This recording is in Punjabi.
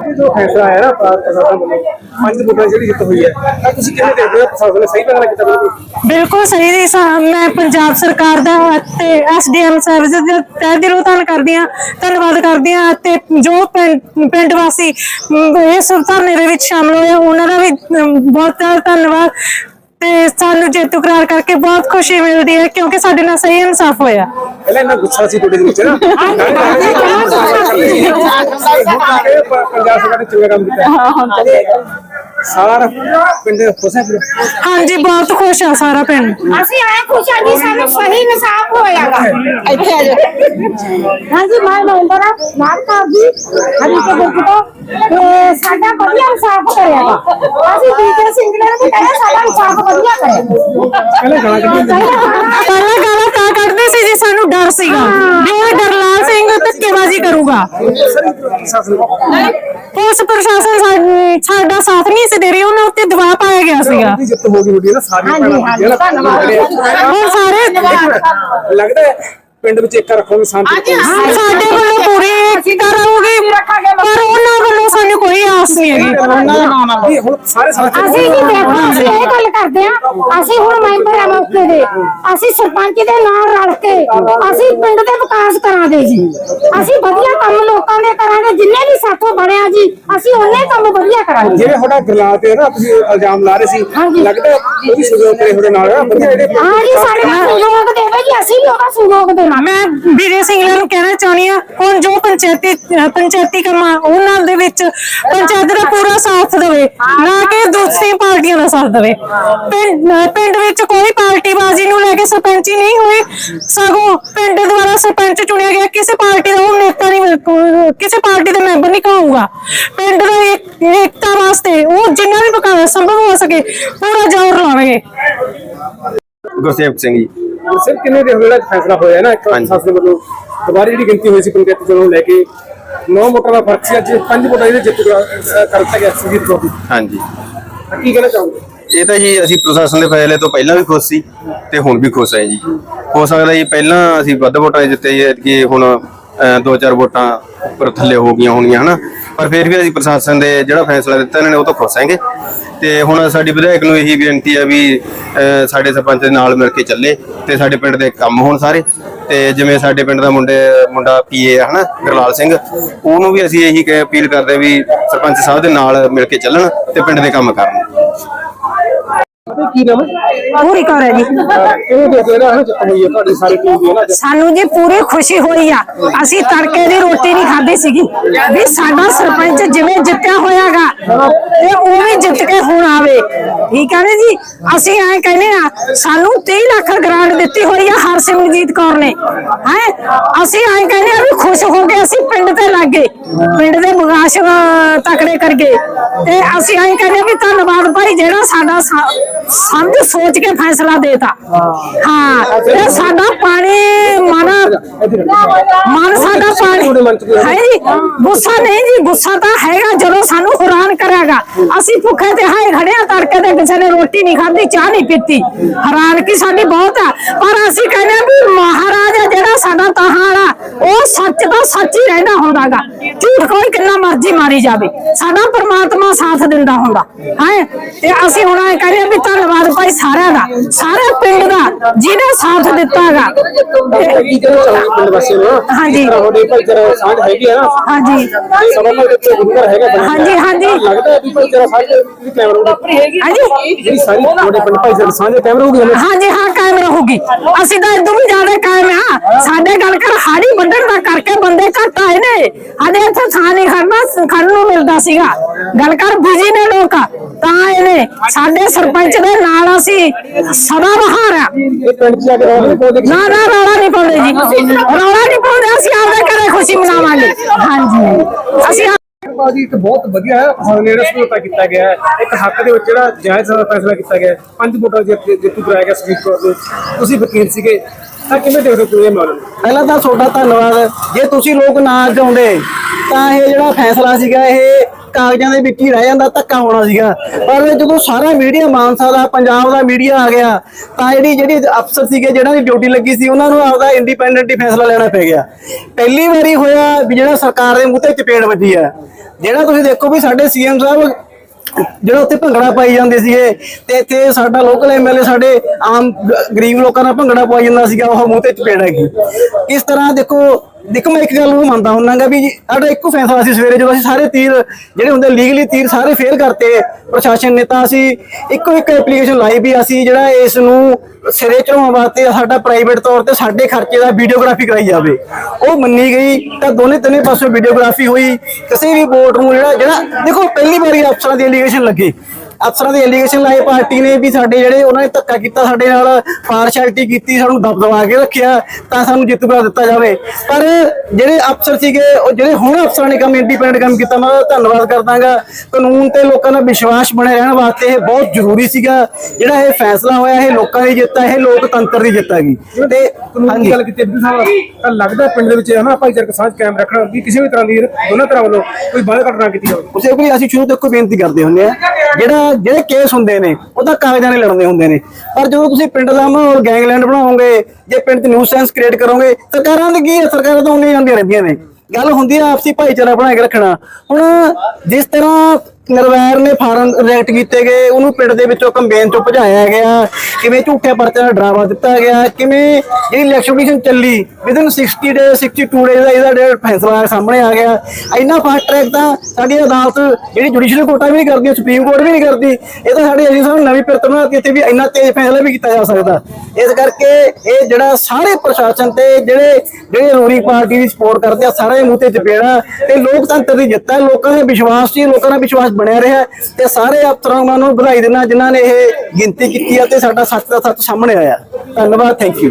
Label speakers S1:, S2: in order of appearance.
S1: ਇਹ ਜੋ ਫੈਸਲਾ ਆਇਆ ਨਾ ਪ੍ਰਸ਼ਾਸਨ ਵੱਲੋਂ ਪੰਜ ਵੋਟਾਂ ਜਿਹੜੀ ਜਿੱਤ ਹੋਈ ਹੈ ਤਾਂ ਤੁਸੀਂ ਕਿਵੇਂ ਦੇਖਦੇ ਹੋ? ਪ੍ਰਸ਼ਾਸਨ ਨੇ ਸਹੀ ਫੈਸਲਾ ਕੀਤਾ ਬਿਲਕੁਲ।
S2: ਬਿਲਕੁਲ ਸਹੀ ਦੀ ਸਾ- ਮੈਂ ਪੰਜਾਬ ਸਰਕਾਰ ਦਾ ਤੇ ਐਸਡੀਐਮ ਸਰਵਿਸ ਦਾ ਤਹਿ ਦਿਲੋਂ ਧੰਨ ਕਰਦੀ ਹਾਂ ਧੰਨਵਾਦ ਕਰਦੀ ਹਾਂ ਤੇ ਜੋ ਪਿੰਡ ਪਿੰਡ ਵਾਸੀ ਅਮ, ਇਸ ਧਰਨੇ ਦੇ ਵਿੱਚ ਸ਼ਾਮਲ ਹੋਏ ਉਹਨਾਂ ਦਾ ਵੀ ਅਮ, ਬਹੁਤ ਧੰਨਵਾਦ। ਤੇ ਸਾਨੂੰ ਜੇਤੂ ਕਰਾਰ ਕਰਕੇ ਬਹੁਤ ਖੁਸ਼ੀ ਮਿਲਦੀ ਹੈ ਕਿਉਂਕਿ ਸਾਡੇ ਨਾਲ ਸਹੀ ਇਨਸਾਫ ਹੋਇਆ
S1: ਪਹਿਲਾਂ ਇੰਨਾ ਗੁੱਸਾ ਸੀ ਤੁਹਾਡੇ ਦੇ ਵਿੱਚ ਨਾ ਪੰਜਾਬ ਸਰਕਾਰ ਨੇ ਚੰਗਾ ਕੰਮ ਕੀਤਾ ਹੈ। ਸਾਰਾ ਪਿੰਡ ਖੁਸ਼ ਹੈ
S2: ਹਾਂਜੀ ਬਹੁਤ ਖੁਸ਼ ਆ ਸਾਰਾ ਪਿੰਡ
S3: ਅਸੀਂ ਆਏ ਖੁਸ਼ ਹਾਂ ਜੀ ਸਾਨੂੰ ਸਹੀ ਇਨਸਾਫ ਇੱਥੇ ਆ ਜਾਓ ਹਾਂਜੀ ਮੈਂ ਨੰਬਰ ਨਾਮ ਜੀ ਹਰੀ ਕੇ ਬੁੱਕ ਤੋਂ ਤੇ ਸਾਡਾ ਵਧੀਆ ਇਨਸਾਫ ਕਰਿਆਗਾ ਅਸੀਂ ਟੀਚਰ ਸਿੰਘ ਨੇ ਵੀ ਕਹਿੰਦੇ ਸਾਡਾ ਇਨਸਾਫ ਵਧੀਆ ਕਰੇ।
S1: ਪਹਿਲਾਂ
S2: ਗਾਲਾਂ ਤਾਂ ਕੱਢਦੇ ਸੀ ਜੀ ਸਾਨੂੰ ਡਰ ਸੀਗਾ। ਵੀ ਇਹ ਧੱਕੇਬਾਜ਼ੀ ਕਰੂਗਾ। ਪੁਲਿਸ ਪ੍ਰਸ਼ਾਸਨ ਸਾ- ਸਾਡਾ ਸਾਥ ਨਹੀਂ ਸੀ ਦੇ ਰਹੀ ਉਹਨਾਂ ਉੱਤੇ ਦਬਾਅ ਪਾਇਆ ਗਿਆ ਸੀਗਾ।
S1: ਦੀ ਜਿੱਤ ਹੋ ਗਈ ਤੁਹਾਡੀ ਨਾ ਸਾਰੀ
S3: ਹਾਂਜੀ, ਹਾਂਜੀ, ਧੰਨਵਾਦ।
S2: ਉਹ ਸਾਰੇ
S1: ਲੱਗਦਾ ਹੈ ਪਿੰਡ ਵਿੱਚ ਇੱਕ ਰੱਖੋਗੇ ਸ਼ਾਂਤੀ
S2: ਸਾਡੇ ਵੱਲੋਂ ਪੂਰੀ ਏਕਤਾ ਰਹੂਗੀ ਪਰ ਉਹਨਾਂ ਵੱਲੋਂ ਸਾਨੂੰ ਕੋਈ ਆਸ ਨਹੀਂ ਹੈਗੀ।
S1: ਇਹ ਹੁਣ ਸਾਰੇ ਸਾਥ
S3: ਅਸੀਂ ਜੀ ਦੇਖੋ ਅਸੀਂ ਇਹ ਗੱਲ ਕਰਦੇ ਆ ਅਸੀਂ ਹੁਣ ਮੈਂਬਰ ਆ ਮੌਕੇ ਦੇ। ਅਸੀਂ ਸਰਪੰਚ ਦੇ ਨਾਲ ਰਲ ਕੇ ਅਸੀਂ ਪਿੰਡ ਦੇ ਵਿਕਾਸ ਕਰਾਂਗੇ ਜੀ। ਅਸੀਂ ਵਧੀਆ ਕੰਮ ਲੋਕਾਂ ਦੇ ਕਰਾਂਗੇ ਜਿੰਨੇ ਵੀ ਸਾਥੋਂ ਬਣਿਆ ਜੀ ਅਸੀਂ ਉਹਨੇ ਕੰਮ ਵਧੀਆ ਕਰਾਂਗੇ।
S1: ਜਿਵੇਂ ਤੁਹਾਡਾ ਗਰਲਾਲ ਤੇ ਨਾ ਤੁਸੀਂ ਇਲਜ਼ਾਮ ਲਾ ਰਹੇ ਸੀ। ਲੱਗਦਾ ਉਹਦੀ ਸਹਿਯੋਗ ਕਰੇ ਤੁਹਾਡੇ ਨਾਲ। ਵਧੀਆ ਜਿਹੜੇ
S3: ਹਾਂ ਜੀ ਸਾਡੇ ਨਾਲ ਸਹਿਯੋਗ ਦੇਵੇ ਜੀ, ਅਸੀਂ ਵੀ ਉਹਦਾ ਸਹਿਯੋਗ ਦੇਵਾਂਗੇ
S2: ਮੈਂ ਵੀਰੇ ਸਿੰਘਲਾ ਨੂੰ ਕਹਿਣਾ ਚਾਹੁੰਦੀ ਆ ਹੁਣ ਜੋ ਪੰਚਾਇਤੀ ਪੰਚਾਇਤੀ ਕੰਮਾਂ ਉਹਨਾਂ ਦੇ ਵਿੱਚ ਪੰਚਾਇਤ ਦਾ ਪੂਰਾ ਸਾਥ ਦੇਵੇ, ਨਾ ਕਿ ਦੂਸਰੀ ਪਾਰਟੀਆਂ ਦਾ ਸਾਥ ਦੇਵੇ। ਪਿੰਡ ਪਿੰਡ ਵਿੱਚ ਕੋਈ ਪਾਰਟੀ ਨੂੰ ਲੈ ਕੇ ਸਰਪੰਚੀ ਨਹੀਂ ਹੋਈ ਸਗੋਂ ਪਿੰਡ ਦੁਆਰਾ ਸਰਪੰਚ ਚੁਣਿਆ ਗਿਆ, ਕਿਸੇ ਪਾਰਟੀ ਦਾ ਉਹ ਨੇਤਾ ਨਹੀਂ ਕਿਸੇ ਪਾਰਟੀ ਦਾ ਮੈਂਬਰ ਨਹੀਂ ਕਹਾਊਗਾ। ਪਿੰਡ ਦਾ ਏਕਤਾ ਵਾਸਤੇ ਉਹ ਜਿੰਨਾ ਵੀ ਬਕਾ ਸੰਭਵ ਹੋ ਸਕੇ, ਪੂਰਾ ਜ਼ੋਰ ਲਾਉਣਗੇ।
S4: ਗੁਰਸੇਵਕ ਸਿੰਘ ਜੀ।
S1: ਸਿਰ ਕਿੰਨੇ ਦੇ ਜਿਹੜਾ ਫੈਸਲਾ ਹੋਇਆ ਨਾ? ਇੱਕ
S4: ਹਾਂਜੀ।
S1: ਸੰਸਦ ਵੱਲੋਂ ਦੁਬਾਰਾ ਜਿਹੜੀ ਗਿਣਤੀ ਹੋਈ ਸੀ ਪੰਚਾਇਤ ਚੋਣਾਂ ਨੂੰ ਲੈ ਕੇ 9 ਵੋਟਾਂ ਦਾ ਫ਼ਰਕ ਸੀ। ਅੱਜ ਪੰਜ ਵੋਟਾਂ ਇਹਦੇ ਜਿੱਤ ਕਰ ਕਰ ਦਿੱਤਾ ਗਿਆ ਕੌਰ ਦੀ
S4: ਹਾਂਜੀ।
S1: ਕੀ ਕਹਿਣਾ ਚਾਹੋਗੇ?
S4: ਇਹ ਤਾਂ ਜੀ ਅਸੀਂ ਪ੍ਰਸ਼ਾਸਨ ਦੇ ਫੈਸਲੇ ਤੋਂ ਪਹਿਲਾਂ ਵੀ ਖੁਸ਼ ਸੀ ਤੇ ਹੁਣ ਵੀ ਖੁਸ਼ ਹੈ ਜੀ। ਹੋ ਸਕਦਾ ਜੀ ਪਹਿਲਾਂ ਅਸੀਂ ਵੱਧ ਵੋਟਾਂ ਜਿੱਤੇ ਜੀ ਕਿ ਹੁਣ ਅਹ, ਦੋ ਚਾਰ ਵੋਟਾਂ ਉੱਪਰ ਥੱਲੇ ਹੋ ਗਈਆਂ ਹੋਣਗੀਆਂ ਹਨਾ? ਪਰ ਫਿਰ ਵੀ ਅਸੀਂ ਪ੍ਰਸ਼ਾਸਨ ਦੇ ਜਿਹੜਾ ਫੈਸਲਾ ਦਿੱਤਾ ਇਹਨਾਂ ਨੇ ਉਹ ਤੋਂ ਖੁਸ਼ ਹੈਗੇ। ਤੇ ਹੁਣ ਸਾਡੀ ਵਿਧਾਇਕ ਨੂੰ ਇਹੀ ਬੇਨਤੀ ਹੈ ਵੀ ਸਾਡੇ ਸਰਪੰਚ ਦੇ ਨਾਲ ਮਿਲ ਕੇ ਚੱਲੇ ਤੇ ਸਾਡੇ ਪਿੰਡ ਦੇ ਕੰਮ ਹੋਣ ਸਾਰੇ। ਤੇ ਜਿਵੇਂ ਸਾਡੇ ਪਿੰਡ ਦਾ ਮੁੰਡੇ ਮੁੰਡਾ ਪੀਏ ਹਨਾ ਗਰਲਾਲ ਸਿੰਘ ਉਹਨੂੰ ਵੀ ਅਸੀਂ ਇਹੀ ਅਪੀਲ ਕਰਦੇ ਵੀ ਸਰਪੰਚ ਸਾਹਿਬ ਦੇ ਨਾਲ ਮਿਲ ਕੇ ਚੱਲਣ ਤੇ ਪਿੰਡ ਦੇ ਕੰਮ ਕਰਨ।
S1: ਕੀ ਨਾਮ
S2: ਪੂਰੀ ਕਰ ਹੈ ਜੀ।
S1: ਇਹ ਦੇਖੋ ਨਾ ਜਿੱਤ ਹੋਈ ਹੈ ਤੁਹਾਡੀ ਸਾਰੀ ਟੀਮ ਦੀ ਹੈ ਨਾ
S2: ਸਾਨੂੰ ਜੀ ਪੂਰੀ ਖੁਸ਼ੀ ਹੋਈ ਆ। ਅਸੀਂ ਤੜਕੇ ਦੀ ਰੋਟੀ ਨਹੀਂ ਖਾਧੀ ਸੀਗੀ। ਵੀ ਸਾਡਾ ਸਰਪੰਚ ਜਿਵੇਂ ਜਿੱਤਿਆ ਹੋਇਆਗਾ ਤੇ ਉਹ ਵੀ ਜਿੱਤ ਕੇ ਹੁਣ ਆਵੇ। ਠੀਕ ਹੈ ਨਾ ਜੀ ਅਸੀਂ ਐ ਕਹਿੰਦੇ ਆ ਸਾਨੂੰ 30 ਲੱਖ ਗ੍ਰਾਂਟ ਦਿੱਤੀ ਹੋਈ ਆ ਹਰਸਿਮਰਜੀਤ ਕੌਰ ਨੇ। ਹੈ? ਅਸੀਂ ਐ ਕਹਿੰਦੇ ਆ ਵੀ ਖੁਸ਼ ਹੋ ਕੇ ਅਸੀਂ ਪਿੰਡ ਤੇ ਲੱਗੇ ਪਿੰਡ ਦੇ ਵਿਕਾਸ ਅਹ, ਤਕੜੇ ਕਰਗੇ ਤੇ ਅਸੀਂ ਐ ਕਹਿੰਦੇ ਵੀ ਧੰਨਵਾਦ ਭਾਈ ਜਿਹੜਾ ਸਾਡਾ ਸਮਝ ਸੋਚ ਕੇ ਫੈਸਲਾ ਦੇਤਾ। ਹਾਂ ਤੇ ਸਾਡਾ ਪਾਣੀ ਮਨ ਮਨ ਸਾਡਾ ਹੈ ਜੀ ਗੁੱਸਾ ਨਹੀਂ ਜੀ ਗੁੱਸਾ ਤਾਂ ਹੈਗਾ ਜਦੋਂ ਸਾਨੂੰ ਹੈਰਾਨ ਕਰਾਂਗਾ ਅਸੀਂ ਭੁੱਖੇ ਤੇ ਹਾਏ ਖੜਿਆ ਤੜਕੇ ਤੇ ਕਿਸੇ ਨੇ ਰੋਟੀ ਨਹੀਂ ਖਾਧੀ ਚਾਹ ਨਹੀਂ ਪੀਤੀ। ਹੈਰਾਨ ਕੀ ਸਾਡੀ ਬਹੁਤ ਆ ਪਰ ਅਸੀਂ ਕਹਿੰਦੇ ਆ ਵੀ ਮਹਾਰਾਜਾ ਜਿਹੜਾ ਸੱਚ ਦਾ ਸੱਚ ਹੀ ਰਹਿੰਦਾ ਹੁੰਦਾਗਾ ਝੂਠ ਕੋਈ ਕਿੰਨਾ ਮਰਜ਼ੀ ਮਾਰੀ ਜਾਵੇ। ਸਾਡਾ ਪ੍ਰਮਾਤਮਾ ਸਾਥ ਦਿੰਦਾ ਹੁੰਦਾ ਹੈ? ਤੇ ਅਸੀਂ ਹੁਣ ਇਹ ਕਹਿੰਦੇ ਆ ਵੀ ਧੰਨਵਾਦ ਭਾਈ ਸਾਰਿਆਂ ਦਾ ਸਾਰੇ ਪਿੰਡ ਦਾ ਜਿਹਨੇ ਸਾਥ ਦਿੱਤਾਗਾ। ਹਾਂਜੀ।
S1: ਤੁਹਾਡੇ ਭਾਈਚਾਰਾ ਸਾਂਝ ਹੈਗੀ ਹੈ ਨਾ
S2: ਹਾਂਜੀ।
S1: ਸਭਾ ਨਾਲ ਇੱਥੇ ਗੁਰੂਘਰ ਹੈਗਾ
S2: ਹਾਂਜੀ, ਹਾਂਜੀ।
S1: ਲੱਗਦਾ ਹੈ ਵੀ ਕੈਮਰਾ ਹੋਊਗੀ
S2: ਹਾਂਜੀ।
S1: ਜਿਹੜੀ ਸਾਰੀ ਤੁਹਾਡੇ ਪਿੰਡ ਭਾਈਚਾਰਾ ਸਾਂਝ ਕੈਮਰਾ ਹੋਊਗੀ ਹਮੇਸ਼ਾ
S2: ਹਾਂਜੀ ਹਾਂ ਰਹੂਗੀ ਅਸੀਂ ਤਾਂ ਇਦੋਂ ਵੀ ਜ਼ਿਆਦਾ ਕਾਇਮ ਆ। ਸਾਡੇ ਗੱਲ ਕਰ ਹਾੜੀ ਵੱਢਣ ਦਾ ਕਰਕੇ ਬੰਦੇ ਘੱਟ ਆਏ ਨੇ। ਸਾਡੇ ਇੱਥੇ ਥਾਂ ਨਹੀਂ ਖੜਨਾ ਖੜਨ ਨੂੰ ਮਿਲਦਾ ਸੀਗਾ। ਗੱਲ ਕਰ ਬਿਜ਼ੀ ਨੇ ਲੋਕ ਤਾਂ ਆਏ ਨੇ। ਸਾਡੇ ਸਰਪੰਚ ਦੇ ਨਾਲ ਅਸੀਂ ਸਦਾ ਬਹਾਰ ਆ। ਨਾ ਨਾ ਰੌਲਾ ਨਹੀਂ ਪਾਉਂਦੇ ਜੀ। ਰੌਲਾ ਨਹੀਂ ਪਾਉਂਦੇ ਅਸੀਂ ਆਪਦੇ ਘਰੇ ਖੁਸ਼ੀ ਮਨਾਵਾਂਗੇ। ਹਾਂਜੀ। ਅਸੀਂ
S1: ਬਾਜੀ ਇੱਕ ਬਹੁਤ ਵਧੀਆ ਹੈ ਹੁਣ ਜਿਹੜਾ ਸਮਝੌਤਾ ਕੀਤਾ ਗਿਆ ਹੈ। ਇੱਕ ਹੱਕ ਦੇ ਵਿੱਚ ਜਿਹੜਾ ਜਾਇਜ਼ ਫੈਸਲਾ ਕੀਤਾ ਗਿਆ ਹੈ। ਪੰਜ ਵੋਟਾਂ ਜਿੱਤ ਜਿੱਤੂ ਕਰਾਇਆ ਗਿਆ ਸੁਜੀਤ ਕੌਰ ਦੇ ਤੁਸੀਂ ਵਕੀਲ ਸੀਗੇ। ਤਾਂ ਕਿਵੇਂ ਦੇਖਦੇ ਹੋ ਤੁਸੀਂ ਇਹ ਮਾਮਲੇ? ਨੂੰ
S5: ਪਹਿਲਾਂ ਤਾਂ ਤੁਹਾਡਾ ਧੰਨਵਾਦ ਜੇ ਤੁਸੀਂ ਲੋਕ ਨਾ ਚਾਹੁੰਦੇ ਤਾਂ ਇਹ ਜਿਹੜਾ ਫੈਸਲਾ ਸੀਗਾ ਇਹ ਕਾਗਜ਼ਾਂ ਦੇ ਵਿੱਚ ਹੀ ਰਹਿ ਜਾਂਦਾ, ਧੱਕਾ ਹੋਣਾ ਸੀਗਾ। ਪਰ ਜਦੋਂ ਸਾਰਾ ਮੀਡੀਆ ਮਾਨਸਾ ਦਾ, ਪੰਜਾਬ ਦਾ ਮੀਡੀਆ ਆ ਗਿਆ, ਤਾਂ ਜਿਹੜੀ ਜਿਹੜੀ ਅਫਸਰ ਸੀਗੇ, ਜਿਹਨਾਂ ਦੀ ਡਿਊਟੀ ਲੱਗੀ ਸੀ, ਉਹਨਾਂ ਨੂੰ ਆਪਦਾ ਇੰਡੀਪੈਂਡੈਂਟ ਹੀ ਫੈਸਲਾ ਲੈਣਾ ਪੈ ਗਿਆ। ਪਹਿਲੀ ਵਾਰੀ ਹੋਇਆ ਵੀ ਜਿਹੜਾ ਸਰਕਾਰ ਦੇ ਮੂੰਹ ਤੇ ਚਪੇੜ ਵੱਜੀ ਆ ਜਿਹੜਾ ਤੁਸੀਂ ਦੇਖੋ ਵੀ ਸਾਡੇ ਸੀਐਮ ਸਾਹਿਬ, ਜਿਹੜਾ ਉੱਥੇ ਭੰਗੜਾ ਪਾਈ ਜਾਂਦੇ ਸੀਗੇ, ਤੇ ਇੱਥੇ ਸਾਡਾ ਲੋਕਲ ਐਮਐਲਏ ਸਾਡੇ ਆਮ ਗਰੀਬ ਲੋਕਾਂ ਨਾਲ ਭੰਗੜਾ ਪਾਈ ਜਾਂਦਾ ਸੀਗਾ, ਉਹ ਮੂੰਹ ਤੇ ਚਪੇੜ ਹੈਗੀ। ਇਸ ਤਰ੍ਹਾਂ ਦੇਖੋ ਦੇਖੋ ਮੈਂ ਇੱਕ ਗੱਲ ਨੂੰ ਮੰਨਦਾ ਹੁੰਨਾਗਾ ਵੀ ਸਾਡਾ ਇੱਕੋ ਫੈਸਲਾ ਸੀ ਸਵੇਰੇ ਜਦੋਂ ਅਸੀਂ ਸਾਰੇ ਤੀਰ ਜਿਹੜੇ ਹੁੰਦੇ ਲੀਗਲੀ ਤੀਰ ਸਾਰੇ ਫੇਲ ਕਰਤੇ ਪ੍ਰਸ਼ਾਸਨ ਨੇ ਤਾਂ ਅਸੀਂ ਇੱਕੋ ਇੱਕ ਐਪਲੀਕੇਸ਼ਨ ਲਾਈ ਵੀ ਅਸੀਂ ਜਿਹੜਾ ਇਸ ਨੂੰ ਸਿਰੇ ਚੜਾਉਣ ਵਾਸਤੇ ਸਾਡਾ ਪ੍ਰਾਈਵੇਟ ਤੌਰ ਤੇ ਸਾਡੇ ਖਰਚੇ ਦਾ ਵੀਡੀਓਗ੍ਰਾਫੀ ਕਰਾਈ ਜਾਵੇ। ਉਹ ਮੰਨੀ ਗਈ ਤਾਂ ਦੋਨੇ ਤਿੰਨੇ ਪਾਸੋਂ ਵੀਡੀਓਗ੍ਰਾਫੀ ਹੋਈ। ਕਿਸੇ ਵੀ ਬੋਰਡ ਨੂੰ ਜਿਹੜਾ ਜਿਹੜਾ ਦੇਖੋ, ਪਹਿਲੀ ਵਾਰੀ ਅਫਸਰਾਂ ਦੀ ਐਲੀਗੇਸ਼ਨ ਲੱਗੀ। ਅਫਸਰਾਂ ਦੀ ਐਲੀਗੇਸ਼ਨ ਲਾਈ ਪਾਰਟੀ ਨੇ ਵੀ ਸਾਡੇ ਜਿਹੜੇ ਉਹਨਾਂ ਨੇ ਧੱਕਾ ਕੀਤਾ ਸਾਡੇ ਨਾਲ ਪਾਰਸ਼ੈਲਿਟੀ ਕੀਤੀ ਸਾਨੂੰ ਦਬਦਬਾ ਕੇ ਰੱਖਿਆ ਤਾਂ ਸਾਨੂੰ ਜਿੱਤ ਕਰਾ ਦਿੱਤਾ ਜਾਵੇ। ਪਰ ਜਿਹੜੇ ਅਫਸਰ ਸੀਗੇ ਉਹ ਜਿਹੜੇ ਹੁਣ ਅਫਸਰਾਂ ਨੇ ਕੰਮ ਇੰਡੀਪੈਂਡੈਂਟ ਕੰਮ ਕੀਤਾ ਮੈਂ ਧੰਨਵਾਦ ਕਰਦਾਗਾ। ਕਾਨੂੰਨ ਤੇ ਲੋਕਾਂ ਦਾ ਵਿਸ਼ਵਾਸ ਬਣੇ ਰਹਿਣ ਵਾਸਤੇ ਇਹ ਬਹੁਤ ਜ਼ਰੂਰੀ ਸੀਗਾ। ਜਿਹੜਾ ਇਹ ਫੈਸਲਾ ਹੋਇਆ ਇਹ ਲੋਕਾਂ ਦੀ ਜਿੱਤ ਹੈ ਇਹ ਲੋਕਤੰਤਰ ਦੀ ਜਿੱਤ ਹੈਗੀ ਤੇ
S1: ਕਾਨੂੰਨ ਗੱਲ ਕੀਤੀ ਬਿੱਦੂ ਸਾਹਿਬ ਤਾਂ ਲੱਗਦਾ ਪਿੰਡ ਦੇ ਵਿੱਚ ਹਨਾ ਭਾਈਚਾਰਕ ਸਾਂਝ ਕਾਇਮ ਰੱਖਣਾ ਵੀ ਕਿਸੇ ਵੀ ਤਰ੍ਹਾਂ ਦੀ ਦੋਨਾਂ ਤਰ੍ਹਾਂ ਵੱਲੋਂ ਕੋਈ ਬਾਹਰ ਘਟਨਾ ਕੀਤੀ ਜਾਵੇ।
S5: ਉਸੇ ਵੀ ਅਸੀਂ ਸ਼ੁਰੂ ਤੋਂ ਇੱਕੋ ਬੇਨਤੀ ਕਰਦੇ ਹੁੰਦੇ ਆ ਜਿਹੜਾ ਜਿਹੜੇ ਕੇਸ ਹੁੰਦੇ ਨੇ, ਉਹ ਤਾਂ ਕਾਗਜ਼ਾਂ ਨੇ ਲੜਨੇ ਹੁੰਦੇ ਨੇ। ਪਰ ਜਦੋਂ ਤੁਸੀਂ ਪਿੰਡ ਦਾ ਮਾਹੌਲ ਗੈਂਗਲੈਂਡ ਬਣਾਓਗੇ, ਜੇ ਪਿੰਡ 'ਚ ਨਿਊ ਸੈਂਸ ਕ੍ਰੀਏਟ ਕਰੋਗੇ, ਸਰਕਾਰਾਂ ਦੀ ਕੀ ਹੈ ਸਰਕਾਰਾਂ ਤਾਂ ਉਨੀਆਂ ਜਾਂਦੀਆਂ ਰਹਿੰਦੀਆਂ ਨੇ। ਗੱਲ ਹੁੰਦੀ ਆ ਆਪਸੀ ਭਾਈਚਾਰਾ ਬਣਾ ਕੇ ਰੱਖਣਾ। ਹੁਣ ਜਿਸ ਤਰ੍ਹਾਂ ਨਰਵੈਰ ਨੇ ਫਾਰਮ ਰਿਐਕਟ ਕੀਤੇ ਗਏ, ਉਹਨੂੰ ਪਿੰਡ ਦੇ ਵਿੱਚੋਂ ਕੰਬੇਨ ਤੋਂ ਭਜਾਇਆ ਗਿਆ। ਕਿਵੇਂ ਝੂਠੇ ਪਰਚੇ ਦਾ ਡਰਾਵਾ ਦਿੱਤਾ ਗਿਆ, ਕਿਵੇਂ ਜਿਹੜੀ ਇਲੈਕਸ਼ਨ ਚੱਲੀ ਵਿਦਨ 60 ਡੇ 62 ਡੇ ਦਾ ਇਹਦਾ ਜਿਹੜਾ ਫੈਸਲਾ ਸਾਹਮਣੇ ਆ ਗਿਆ। ਇੰਨਾ ਫਾਸਟ ਟਰੈਕ ਤਾਂ ਸਾਡੀ ਅਦਾਲਤ ਜਿਹੜੀ ਜੁਡੀਸ਼ੀਅਲ ਕੋਰਟਾਂ ਵੀ ਨਹੀਂ ਕਰਦੀ, ਸੁਪਰੀਮ ਕੋਰਟ ਵੀ ਨਹੀਂ ਕਰਦੀ, ਇਹ ਤਾਂ ਸਾਡੇ ਅਸੀਂ ਸਾਨੂੰ ਨਵੀਂ ਪਿਰਤ ਬਣਾ ਦਿੱਤੀ ਵੀ ਇੰਨਾ ਤੇਜ਼ ਫੈਸਲਾ ਵੀ ਕੀਤਾ ਜਾ ਸਕਦਾ। ਇਸ ਕਰਕੇ ਇਹ ਜਿਹੜਾ ਸਾਰੇ ਪ੍ਰਸ਼ਾਸਨ ਤੇ ਜਿਹੜੇ ਜਿਹੜੇ ਰੂਲਿੰਗ ਪਾਰਟੀ ਦੀ ਸਪੋਰਟ ਕਰਦੇ ਆ, ਸਾਰੇ ਮੂੰਹ ਤੇ ਚਪੇੜਾ ਤੇ ਲੋਕਤੰਤਰ ਦੀ ਜਿੱਤ ਹੈ ਲੋਕਾਂ ਦਾ ਵਿਸ਼ਵਾਸ ਸੀ ਲੋਕਾਂ ਦਾ ਵਿਸ਼ਵਾਸ ਬਣਿਆ ਰਿਹਾ ਤੇ ਸਾਰੇ ਅਫਸਰਾਂ ਨੂੰ ਵਧਾਈ ਦਿੰਦਾ ਜਿਨ੍ਹਾਂ ਨੇ ਇਹ ਗਿਣਤੀ ਕੀਤੀ ਹੈ ਤੇ ਸਾਡਾ ਸੱਚ ਦਾ ਸੱਚ ਸਾਹਮਣੇ ਆਇਆ। ਧੰਨਵਾਦ ਥੈਂਕ ਯੂ